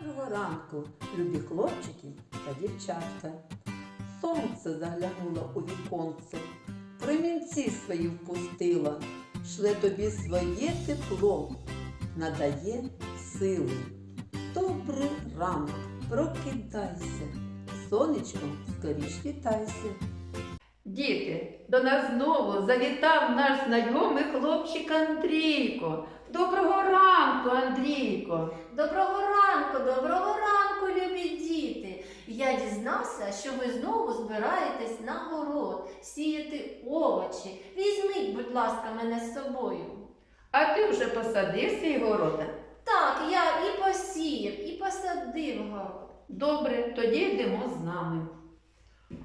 Доброго ранку, любі хлопчики та дівчатка. Сонце заглянуло у віконце, промінці свої впустила, шле тобі своє тепло, надає сили. Добрий ранок, прокидайся, сонечком скоріш вітайся. Діти, до нас знову завітав наш знайомий хлопчик Андрійко. Доброго ранку, Андрійко. Доброго ранку, доброго ранку, любі діти! Я дізнався, що ви знову збираєтесь на город, сіяти овочі. Візьміть, будь ласка, мене з собою. А ти вже посадив свій город? Так, я і посіяв, і посадив город. Добре, тоді йдемо з нами.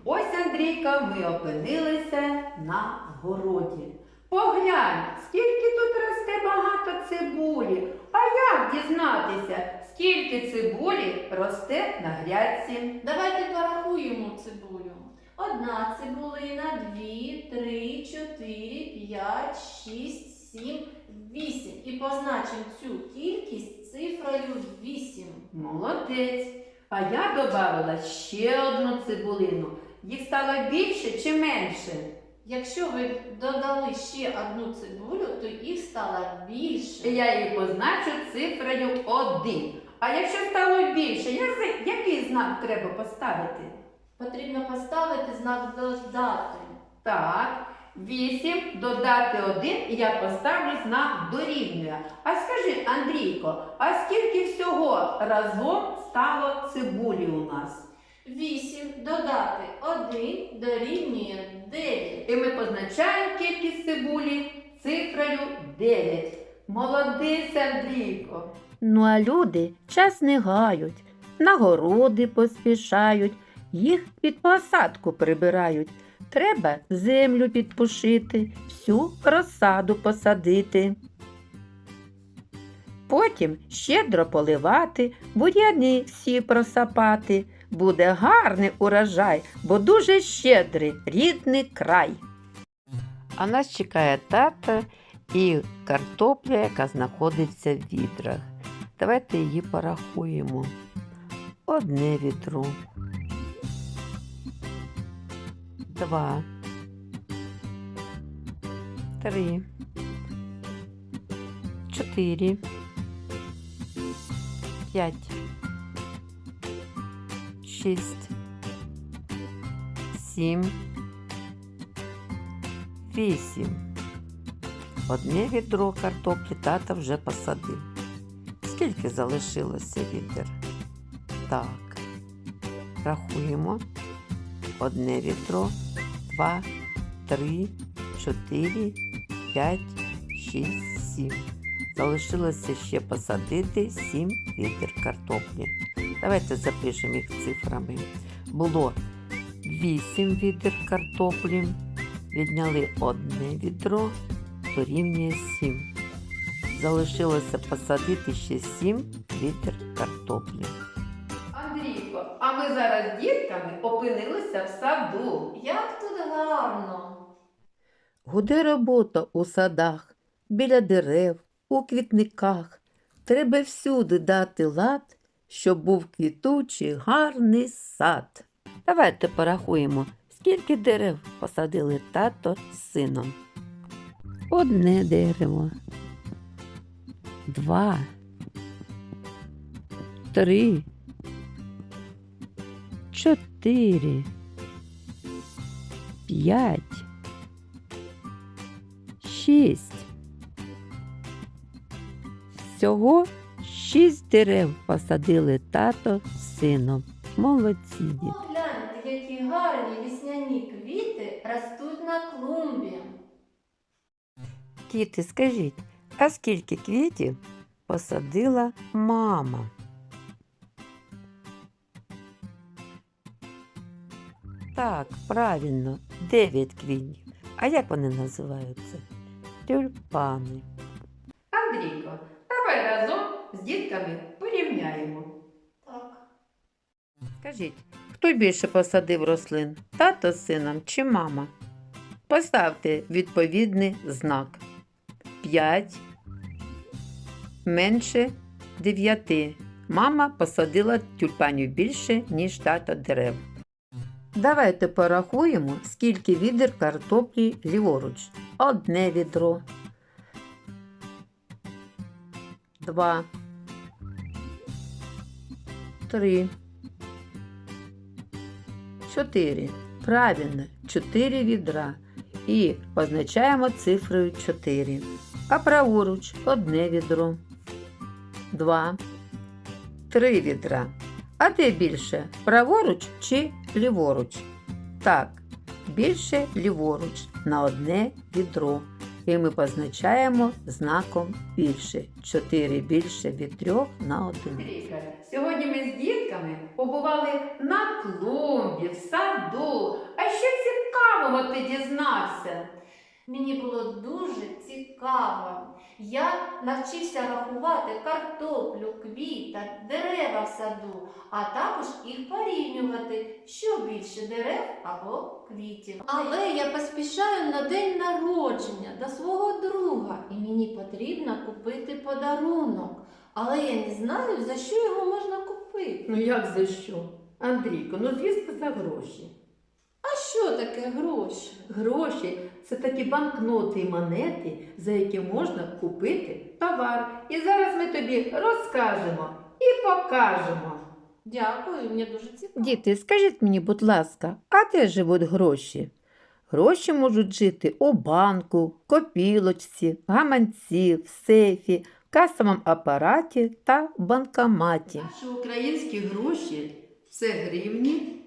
Ось, Андрійка, ми опинилися на городі. Поглянь, скільки тут росте багато цибулі. А як дізнатися, скільки цибулі росте на грядці? Давайте порахуємо цибулю. Одна цибулина, дві, три, чотири, п'ять, шість, сім, вісім. І позначимо цю кількість цифрою вісім. Молодець. А я додала ще одну цибулину. Їх стало більше чи менше? Якщо ви додали ще одну цибулю, то їх стало більше. Я її позначу цифрою 1. А якщо стало більше, який знак треба поставити? Потрібно поставити знак додати. Так, 8 додати 1 і я поставлю знак дорівнює. А скажи, Андрійко, а скільки всього разом стало цибулі у нас? 8 додати 1 дорівнює 9. І ми позначаємо кількість цибулі цифрою 9. Молодець, Андрійко. Ну а люди час не гають, на городи поспішають, їх під посадку прибирають. Треба землю підпушити, всю розсаду посадити. Потім щедро поливати, бур'яни всі просапати. Буде гарний урожай, бо дуже щедрий рідний край. А нас чекає тата і картопля, яка знаходиться в відрах. Давайте її порахуємо. Одне відро. Два. Три. Чотири. П'ять. Шість. Сім. Вісім. Одне відро картоплі тата вже посадив. Скільки залишилося вітер? Так. Рахуємо. Одне відро, два, три, чотири, п'ять, шість, сім. Залишилося ще посадити сім відер картоплі. Давайте запишемо їх цифрами. Було вісім відер картоплі. Відняли одне відро, дорівнює сім. Залишилося посадити ще сім літр картоплі. Андрійко, а ми зараз з дітками опинилися в саду. Як тут гарно! Гуде робота у садах, біля дерев, у квітниках. Треба всюди дати лад, щоб був квітучий гарний сад. Давайте порахуємо, скільки дерев посадили тато з сином. Одне дерево. Два. Три. Чотири. П'ять. Шість. Всього шість дерев посадили тато з сином. Молодці діти. Погляньте, які гарні вісняні квіти ростуть на клумбі. Діти, скажіть, а скільки квітів посадила мама? Так, правильно, дев'ять квітів. А як вони називаються? Тюльпани. З дітками порівняємо. Так. Скажіть, хто більше посадив рослин? Тато з сином чи мама? Поставте відповідний знак. 5 менше 9 Мама посадила тюльпанів більше, ніж тато дерев. Давайте порахуємо, скільки відер картоплі ліворуч. Одне відро. Два. Три. Чотири. Правильно, чотири відра. І позначаємо цифрою 4. А праворуч одне відро. Два. Три відра. А де більше? Праворуч чи ліворуч? Так, більше ліворуч на одне відро. І ми позначаємо знаком більше. 4 більше від 3 на 1. Сьогодні ми з дітками побували на клумбі, в саду. А ще цікавого ти дізнався? Мені було дуже цікаво. Я навчився рахувати картоплю, квіта, дерева в саду, а також їх порівнювати, що більше дерев або квітів. Але я поспішаю на день народження до свого друга, і мені потрібно купити подарунок. Але я не знаю, за що його можна купити. Ну як за що? Андрійко, ну звісно за гроші. А що таке гроші? Гроші це такі банкноти і монети, за які можна купити товар. І зараз ми тобі розкажемо і покажемо. Дякую, мені дуже цікаво. Діти, скажіть мені, будь ласка, а де живуть гроші? Гроші можуть жити у банку, копілочці, гаманці, в сейфі, касовому апараті та банкоматі. Наші українські гроші це гривні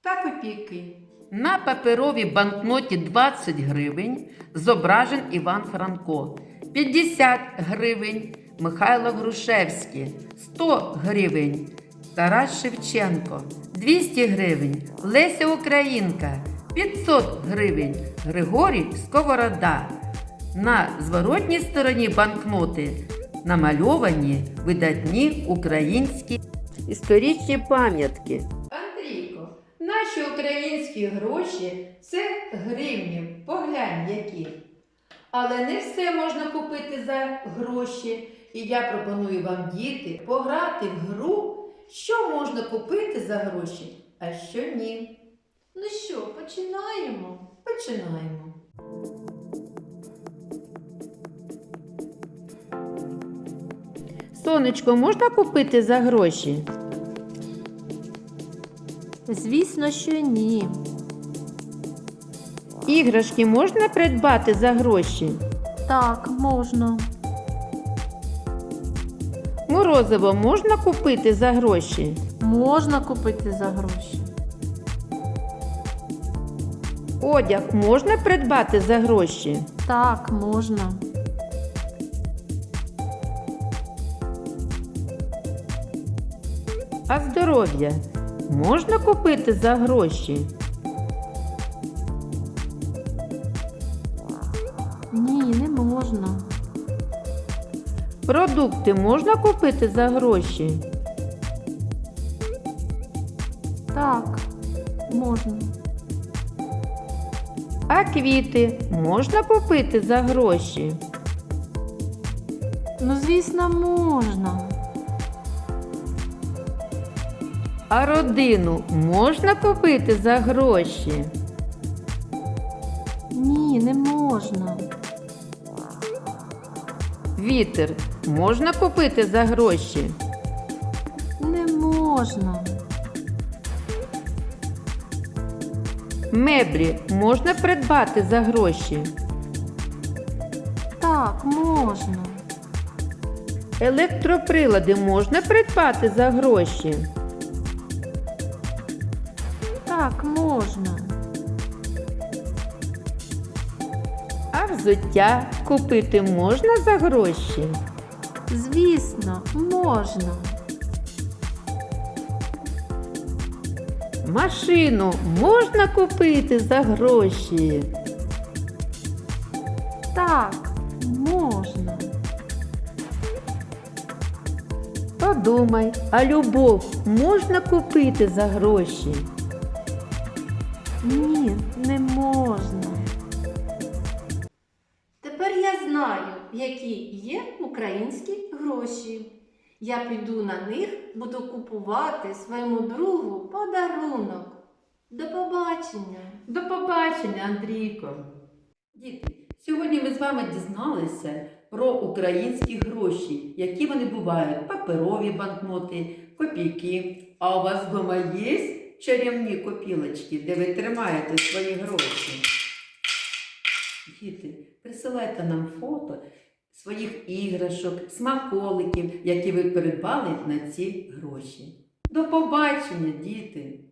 та копійки. На паперовій банкноті 20 гривень зображен Іван Франко, 50 гривень Михайло Грушевський, 100 гривень Тарас Шевченко, 200 гривень Леся Українка, 500 гривень Григорій Сковорода. На зворотній стороні банкноти намальовані видатні українські історичні пам'ятки. Наші українські гроші це гривні. Поглянь, які. Але не все можна купити за гроші. І я пропоную вам, діти, пограти в гру, що можна купити за гроші, а що ні. Ну що, починаємо? Починаємо. Сонечко можна купити за гроші? Звісно, що ні. Іграшки можна придбати за гроші? Так, можна. Морозиво можна купити за гроші? Можна купити за гроші. Одяг можна придбати за гроші? Так, можна. А здоров'я можна купити за гроші? Ні, не можна. Продукти можна купити за гроші? Так, можна. А квіти можна купити за гроші? Ну, звісно, можна. А родину можна купити за гроші? Ні, не можна. Вітер можна купити за гроші? Не можна. Меблі можна придбати за гроші? Так, можна. Електроприлади можна придбати за гроші? Так, можна. А взуття купити можна за гроші? Звісно, можна. Машину можна купити за гроші? Так, можна. Подумай, а любов можна купити за гроші? Ні, не можна. Тепер я знаю, які є українські гроші. Я піду на них, буду купувати своєму другу подарунок. До побачення! До побачення, Андрійко. Діти, сьогодні ми з вами дізналися про українські гроші, які вони бувають: паперові банкноти, копійки. А у вас вдома є чарівні копілочки, де ви тримаєте свої гроші? Діти, присилайте нам фото своїх іграшок, смаколиків, які ви придбали на ці гроші. До побачення, діти!